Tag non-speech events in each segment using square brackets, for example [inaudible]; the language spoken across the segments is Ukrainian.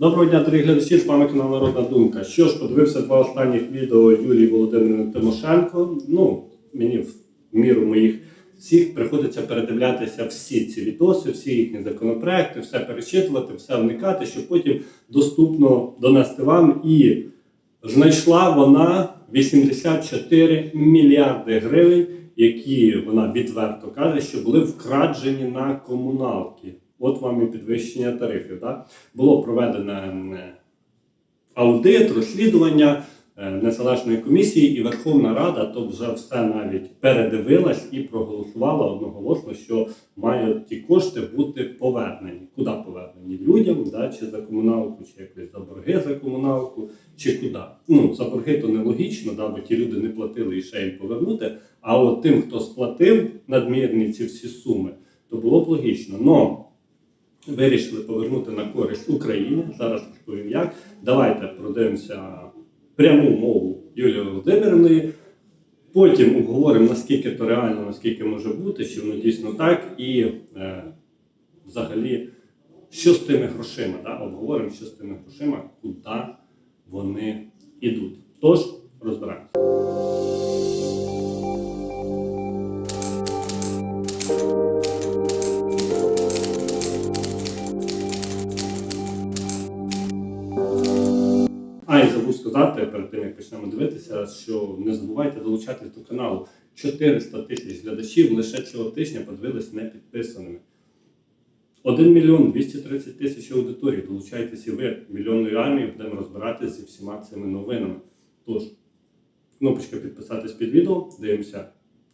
Доброго дня, дорогі глядачі, з вами канал Народна Думка. Що ж, подивився два останніх відео Юлії Володимирівни Тимошенко. Ну, мені в міру моїх всіх приходиться передивлятися всі ці відоси, всі їхні законопроекти, все перечитувати, все вникати, щоб потім доступно донести вам. І знайшла вона 84 мільярди гривень, які вона відверто каже, що були вкраджені на комуналки. От вам і підвищення тарифів. Да? Було проведене аудит, розслідування е, незалежної комісії, і Верховна Рада то вже все навіть передивилась і проголосувала одноголосно, що мають ті кошти бути повернені. Куди повернені? Людям, да? чи за комуналку, чи якось за борги за комуналку, чи куди. Ну, за борги то нелогічно, да? бо ті люди не платили і ще їм повернути. А от тим, хто сплатив надмірні ці всі суми, то було б логічно. Но вирішили повернути на користь України. Зараз розповім як. Давайте продивимося пряму мову Юлії Володимирівної. Потім обговоримо, наскільки то реально, наскільки може бути, чи воно дійсно так, і е, взагалі, що з тими грошима. Да? Обговоримо, що з тими грошима, куди вони йдуть. Тож, розбираємося. Почнемо дивитися, що не забувайте долучатись до каналу. 400 тисяч глядачів лише цього тижня подивились не підписаними. 1 мільйон 230 тисяч аудиторій. Долучайтесь і ви. Мільйонною армією будемо розбиратися зі всіма цими новинами. Тож, кнопочка підписатись під відео, дивимося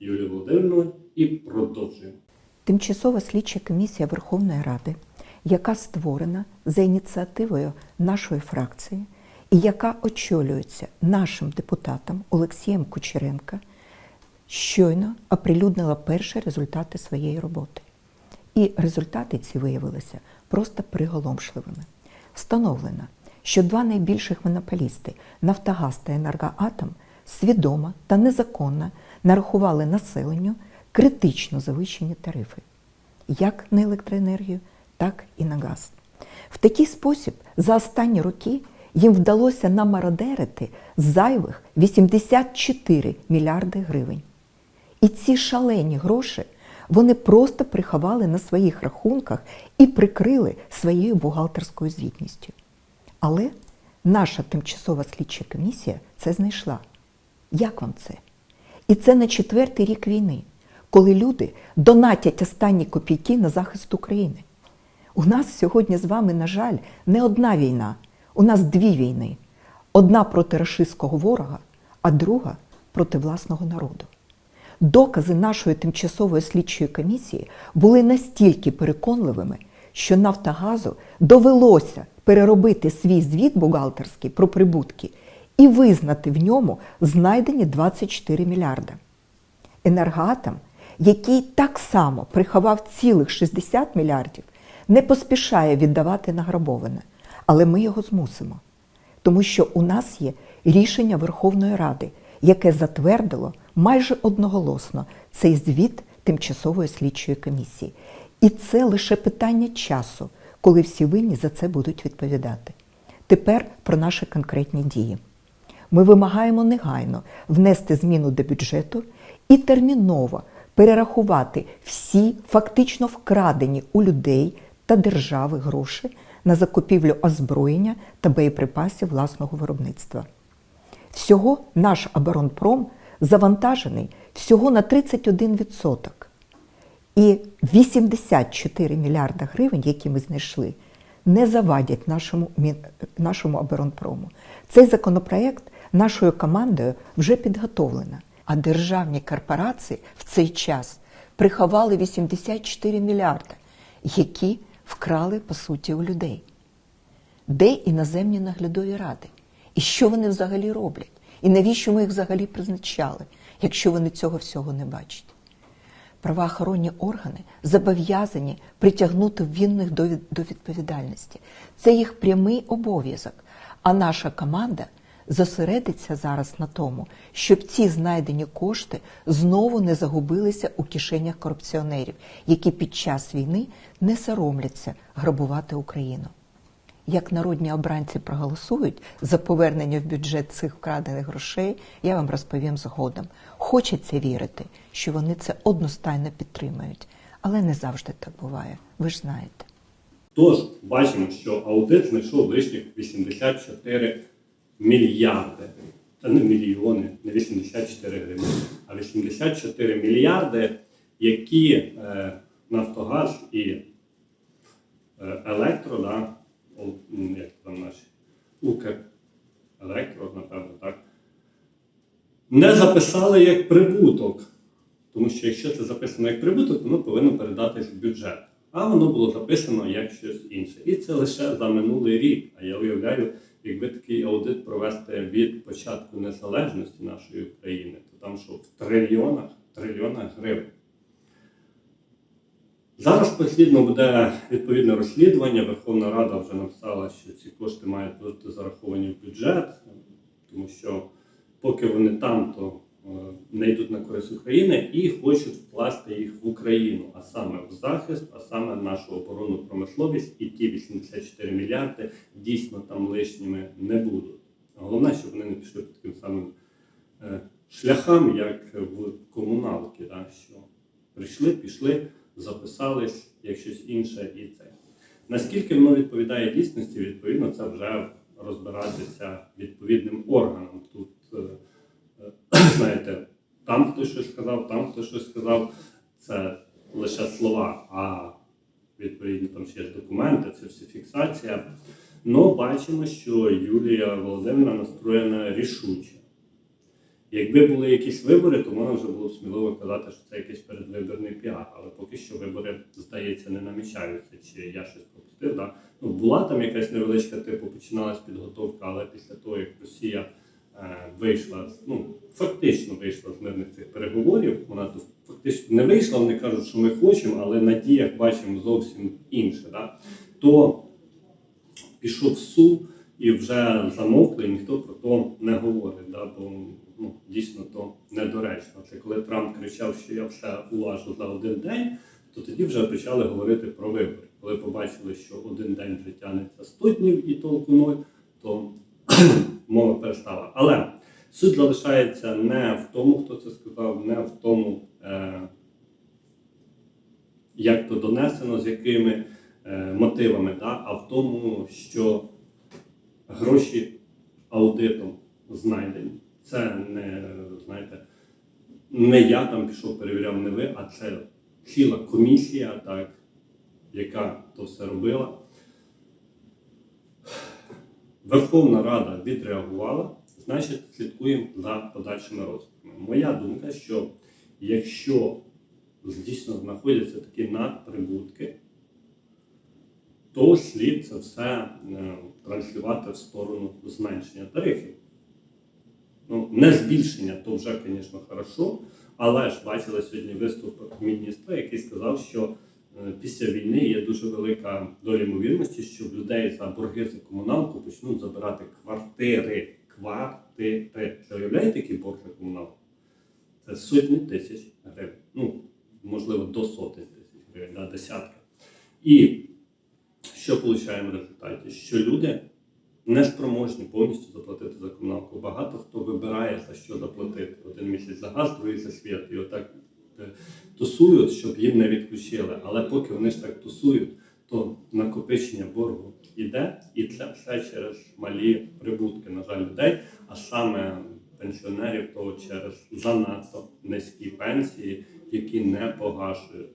Юлію Володимирівну і продовжуємо. Тимчасова слідча комісія Верховної Ради, яка створена за ініціативою нашої фракції і яка очолюється нашим депутатом Олексієм Кучеренка, щойно оприлюднила перші результати своєї роботи. І результати ці виявилися просто приголомшливими. Встановлено, що два найбільших монополісти Нафтогаз та Енергоатом свідомо та незаконно нарахували населенню критично завищені тарифи як на електроенергію, так і на газ. В такий спосіб за останні роки їм вдалося намародерити зайвих 84 мільярди гривень. І ці шалені гроші вони просто приховали на своїх рахунках і прикрили своєю бухгалтерською звітністю. Але наша тимчасова слідча комісія це знайшла. Як вам це? І це на четвертий рік війни, коли люди донатять останні копійки на захист України. У нас сьогодні з вами, на жаль, не одна війна, у нас дві війни: одна проти рашистського ворога, а друга проти власного народу. Докази нашої тимчасової слідчої комісії були настільки переконливими, що Нафтогазу довелося переробити свій звіт бухгалтерський про прибутки і визнати в ньому знайдені 24 мільярда. Енергоатом, який так само приховав цілих 60 мільярдів, не поспішає віддавати награбоване, але ми його змусимо. Тому що у нас є рішення Верховної Ради, яке затвердило майже одноголосно цей звіт тимчасової слідчої комісії. І це лише питання часу, коли всі винні за це будуть відповідати. Тепер про наші конкретні дії. Ми вимагаємо негайно внести зміну до бюджету і терміново перерахувати всі фактично вкрадені у людей та держави гроші на закупівлю озброєння та боєприпасів власного виробництва. Всього наш оборонпром завантажений всього на 31%. І 84 мільярда гривень, які ми знайшли, не завадять нашому, нашому оборонпрому. Цей законопроект нашою командою вже підготовлено. А державні корпорації в цей час приховали 84 мільярда, які вкрали по суті у людей. Де іноземні наглядові ради? І що вони взагалі роблять? І навіщо ми їх взагалі призначали, якщо вони цього всього не бачать? Правоохоронні органи зобов'язані притягнути винних до відповідальності. Це їх прямий обов'язок. А наша команда зосередиться зараз на тому, щоб ці знайдені кошти знову не загубилися у кишенях корупціонерів, які під час війни не соромляться грабувати Україну. як народні обранці проголосують за повернення в бюджет цих вкрадених грошей, я вам розповім згодом. Хочеться вірити, що вони це одностайно підтримають, але не завжди так буває. Ви ж знаєте. Тож бачимо, що аудит знайшов лишніх 84 мільярди. Це не мільйони, не 84 гривні, а 84 мільярди, які е, Нафтогаз і е, електро, да, як там наші Укрелектро, напевно, так, не записали як прибуток. Тому що якщо це записано як прибуток, воно повинно передатись в бюджет. А воно було записано як щось інше. І це лише за минулий рік. А я уявляю, якби такий аудит провести від початку незалежності нашої України, то там що в трильйонах, трильйонах гривень. Зараз послідно буде відповідне розслідування. Верховна Рада вже написала, що ці кошти мають бути зараховані в бюджет, тому що поки вони там, то не йдуть на користь України і хочуть вкласти їх в Україну, а саме в захист, а саме нашу оборонну промисловість, і ті 84 мільярди дійсно там лишніми не будуть. Головне, щоб вони не пішли по таким самим е, шляхам, як в комуналки, да, що прийшли, пішли, записались як щось інше і це. Наскільки воно відповідає дійсності, відповідно, це вже розбиратися відповідним органам. Тут, е, е, [clears throat] знаєте, там хтось щось сказав, там хтось щось сказав. Це лише слова, а відповідно там ще є документи, це все фіксація. Ну, бачимо, що Юлія Володимирівна настроєна рішуче. Якби були якісь вибори, то можна вже було б сміливо казати, що це якийсь передвиборний піар. Але поки що вибори, здається, не намічаються, чи я щось пропустив. Да? Ну, була там якась невеличка, типу, починалась підготовка, але після того, як Росія е, вийшла, ну, фактично вийшла з мирних цих переговорів, вона тут фактично не вийшла, вони кажуть, що ми хочемо, але на діях бачимо зовсім інше. Да? То пішов суд і вже замовкли, і ніхто про то не говорить. Да? Бо ну, дійсно то недоречно. Це коли Трамп кричав, що я все улажу за один день, то тоді вже почали говорити про вибори. Коли побачили, що один день вже тягнеться 100 днів і толку ноль, то [clears throat] мова перестала. Але суть залишається не в тому, хто це сказав, не в тому, е, як то донесено, з якими е, мотивами, да? а в тому, що гроші аудитом знайдені. Це не, знаєте, не я там пішов, перевіряв, не ви, а це ціла комісія, так, яка то все робила. Верховна Рада відреагувала, значить, слідкуємо за подальшими розвитками. Моя думка, що якщо дійсно знаходяться такі надприбутки, то слід це все е, транслювати в сторону зменшення тарифів. Ну, не збільшення, то вже, звісно, хорошо. Але ж бачили сьогодні виступ міністра, який сказав, що після війни є дуже велика доля ймовірності, що в людей за борги за комуналку почнуть забирати квартири. Квартири. Це уявляєте, який борг за комуналку? Це сотні тисяч гривень. Ну, можливо, до сотень тисяч гривень, да, десятки. І що получаємо в результаті? Що люди не спроможні повністю заплатити за комуналку. Багато хто вибирає за що заплатити. Один місяць за газ, другий за світ. І отак е, тусують, щоб їм не відключили. Але поки вони ж так тусують, то накопичення боргу йде, і це все через малі прибутки, на жаль, людей, а саме пенсіонерів, то через занадто низькі пенсії, які не погашують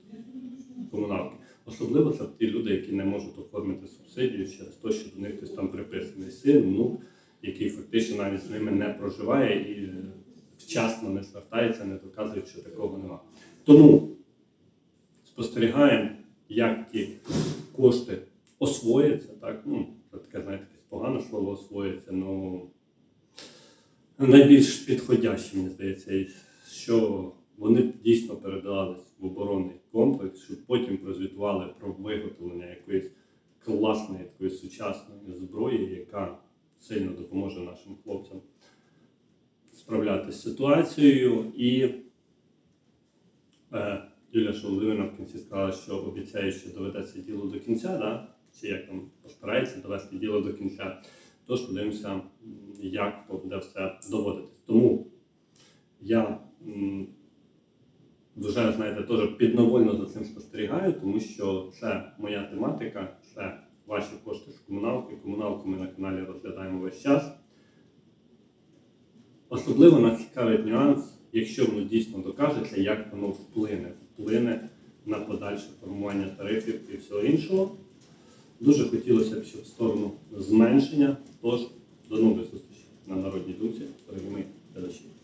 комуналки. Особливо це ті люди, які не можуть оформити субсидію через те, що до них хтось там приписаний син, внук, який фактично навіть з ними не проживає і вчасно не звертається, не доказує, що такого нема. Тому спостерігаємо, як ті кошти освояться, так, ну, це таке, знаєте, погане слово освоїться, ну найбільш підходяще, мені здається, що вони дійсно передавались в оборонний комплекс, щоб потім прозвітували про виготовлення якоїсь класної, такої сучасної зброї, яка сильно допоможе нашим хлопцям справлятися з ситуацією. І е, Юлія Шолодивина в кінці сказала, що обіцяє, що доведеться діло до кінця. Да? чи як там постарається довести діло до кінця. Тож подивимося, як то буде все доводитись. Тому я м, вже, знаєте, теж підновольно за цим спостерігаю, тому що це моя тематика, це ваші кошти з комуналки. Комуналку ми на каналі розглядаємо весь час. Особливо нас цікавить нюанс, якщо воно дійсно докажеться, як воно вплине, вплине на подальше формування тарифів і всього іншого. Дуже хотілося б, щоб в сторону зменшення. Тож до нових зустрічей на народній думці, дорогі ми глядачі.